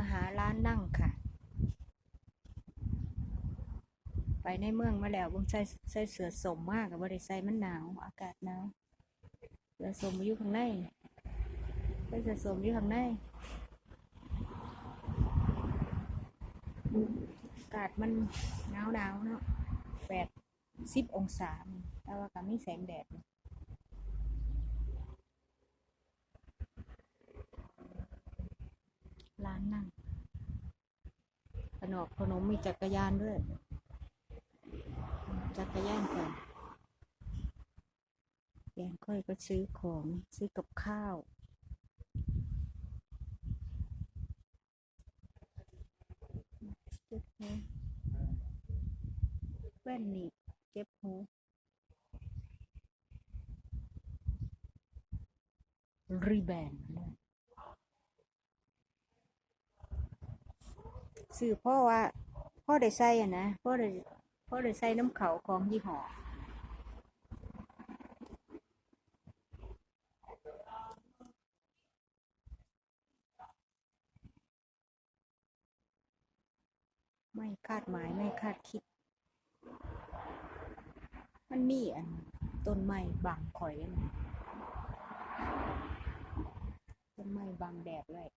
มาหาร้านนั่งค่ะ ไปในเมืองมาแล้วเบิ่งใส่ใส่เสื้อสมมากกับบ่ได้ใส่มันหนาว อากาศหนาวเสื้อสมอยู่ข้างในใส่เสื้อสมอยู่ข้างในอากาศมันหนาวหนาวเนาะแปดสิบองศาแต่ว่าก็มีแสงแดดอยู่ร้านนั่ง ขนมขนมมีจักรยานด้วย จักรยานก่อนแกงค่อยก็ซื้อของซื้อกับข้าวเจ็บหูแว่นนี่เจ็บหูรีแบนเลย ซื้อพ่อว่าพ่อได้ใส่อะนะพ่อได้พ่อได้ใส่น้ำเขาของยี่ห้อไม่คาดหมายไม่คาดคิด มันมีอันต้นไม้บังข่อยเลยต้นไม้บังแดดเลย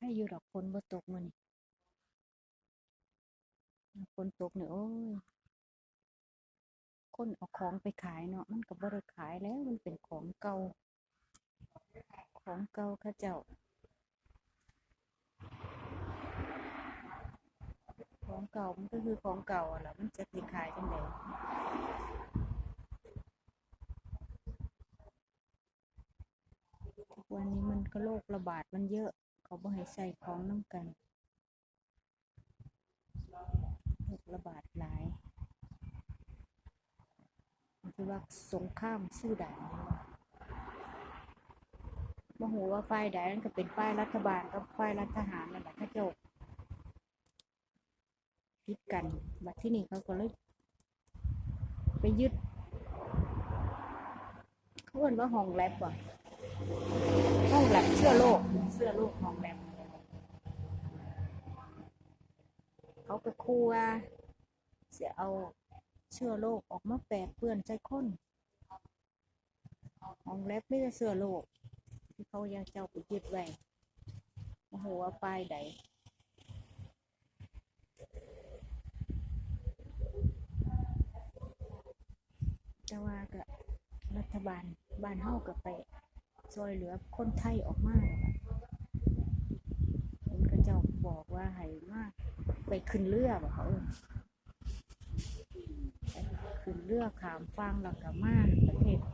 ครอยู่ดอกฝนบ่ตกมันฝนตกเนี่ยโอ้ยคนเอาของไปขายเนาะมันก็บ่ได้ขายแล้วมันเป็นของเก่า ของเก่าข้าเจ้า ของเก่ามันก็คือของเก่าอะล่ะมันจะสิขายจังไดทุกวันนี้มันก็โรคระบาดมันเยอะ เขาบ่ให้ใส่ของน้ำกันโรคระบาดหลายคือว่าสงครามสู้ด่านมโหว่าฝ่ายใดนั่นก็เป็นฝ่ายรัฐบาลกับฝ่ายรัฐทหารนั่นแหละเข้าเจ้าพิดกันบัดที่นี่เขาก็เลยไปยึดเขาเรียกว่าห้องแลบว่ะ ห้องแลบเสื้อโลกเสื้อโลกห้องแลบเขาก็คู่ว่าเสียเอาเชื้อโรคออกมาแปดเปื้อนใจคนของแลบไม่ได้เชื้อโรคที่เขายังเจ้าไปยึดไว้โอ้โหว่าป้ายใดแต่ว่าก็รัฐบาลบ้านเฮาก็ไป ช่วยเหลือคนไทยออกมาแล้วล่ะมันก็เจ้าบอกว่าให้มาก ไปขึ้นเรือบ่เขาเออขึ้นเรือขามฟังหลักกามาประเทศป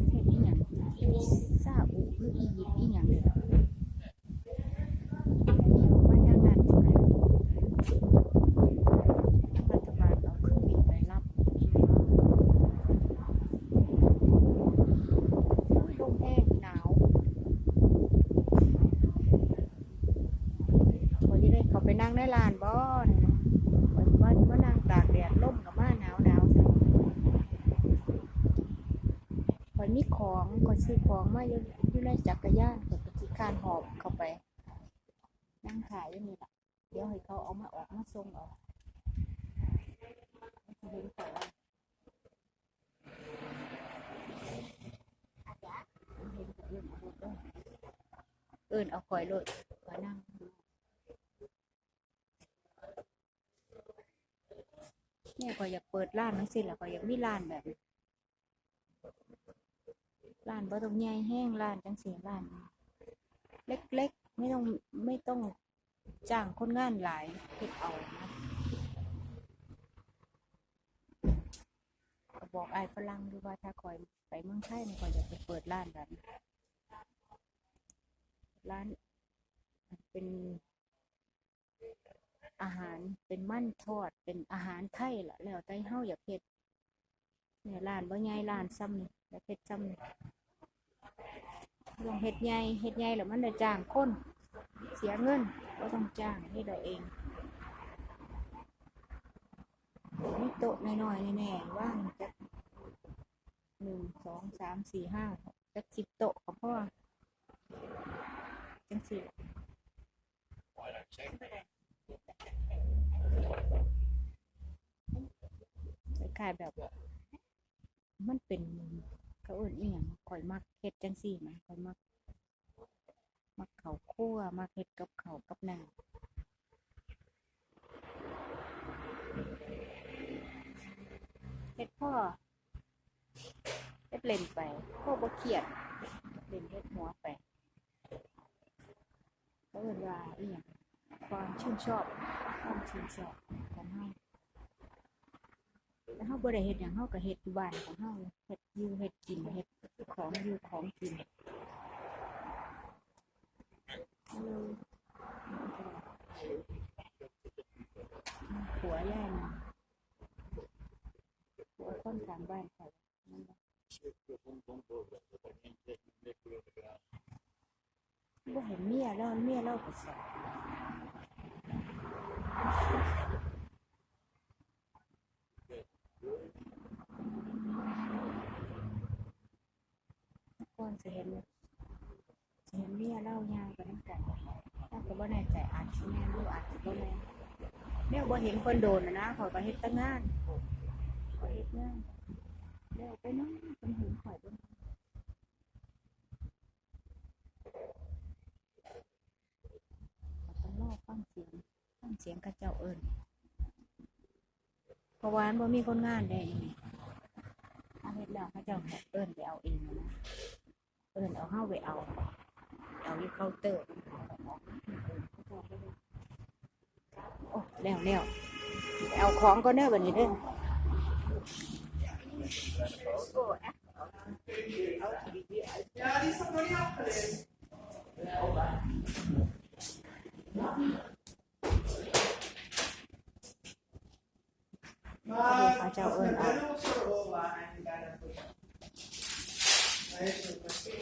ระเทศอีหยังซาอุหรืออียิปต์อีอยังเนี่ยมาทางนั้นนะรัฐบาลเอาเครื่องบินไปรับอุ๊ยลมแห้งหนาวพอที่ได้เขาไปนั่งในลานบ่เนี่ยนะ วันวันมานั่งตากแดดล่มกับมาหนาวหนาวซะข่อย มีของก็ซื้อของมาอยู่อยู่ในจักรยานก็ไปที่คานหอบเข้าไป นั่งขายอยู่นี่ละเดี๋ยวให้เขาเอามาออกมาส่งเอาเห็นเขาว่าเห็นเขาเอิ้นเอารถเด้อเอิ้นเอาข่อยรถข่อยนั่งเนี่ยก็อยากเปิดร้านนั่นสิแหละก็อยากมีร้านแบบนี้ ร้านบ่ต้องใหญ่แห้งร้านจังสีร้าน เล็กๆ ไม่ต้องไม่ต้องจ้างคนงานหลายเฮ็ดเอานะก็บอกไอ้ฝรั่งดูว่าถ้าคอยไปเมืองไทยมันก็อยากไปเปิดร้านแบบนี้ร้านเป็นอาหารเป็นมั่นทอดเป็นอาหารไทยละแล้วแต่เฮาอยากเฮ็ดเนี่ยร้านบ่ใหญ่ร้านซ้ำนี่ อยากเฮ็ดซ้ำลองเฮ็ดใหญ่เฮ็ดใหญ่แล้วมันได้จ้างคนเสียเงินก็ต้องจ้างเฮ็ดเอาเองโต๊ะน้อยๆแน่ๆว่างจักหนึ่งสองสามสี่ห้าจักสิบโต๊ะก็พอจังสิคล้ายแบบ มันเป็นเขาเอื่นอีหยังข่อยมักเฮ็ดจังซี่นะข่อยมัก มักเขาวคั่วมักเฮ็ดกับเขาวกับน้ำเฮ็ดพ่อเฮ็ดเล่นไปพ่อบ่เครียดเล่นเฮ็ดหัวไปเขาเอื่นว่าอีหยังความชื่นชอบความชื่นชอบของเฮา เฮาบ่ได้เฮ็ดหยังเฮาก็เฮ็ดอยู่บ้านของเฮาเฮ็ดอยู่เฮ็ดกินเฮ็ดของอยู่ของกินหัวย่ายนะหัวคนทางบ้านเขาบ่เห็นเมียแล้วเมียเราก็สอน ก่อนจะเห็นจะเห็นเมียเล่ายางไปน้ำกันถ้าก็บ่แน่ใจอาจสิแม่นหรืออาจสิบ่แม่เนี่ยบ่เห็นคนโดนนะนะข่อยก็เฮ็ดแต่งานขอยเฮ็ดงานแล้วไปเนาะเป็นเห็นข่อยเบิ่งข้อยต้องรอฟังเสียงฟังเสียงเขาเจ้าเอิ้นเพราะว่ามันบ่มีคนงานได้ถ้าเฮ็ดแล้วเขาเจ้าก็เอิ้นไปเอาเองนะ นเอาเฮาไปเอา เอาอยู่เคาน์เตอร์โอ้แล้วแล้วเอาของก็เนอะบันนี้เด้อเอา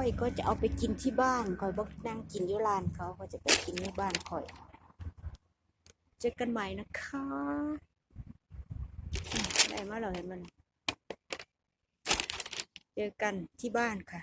ค่อยก็จะเอาไปกินที่บ้านค่อยบอกนั่งกินอยู่ร้านเขาก็จะไปกินที่บ้านค่อย เจอกันใหม่นะคะได้มาเหรอเห็นมัน เจอกันที่บ้านค่ะ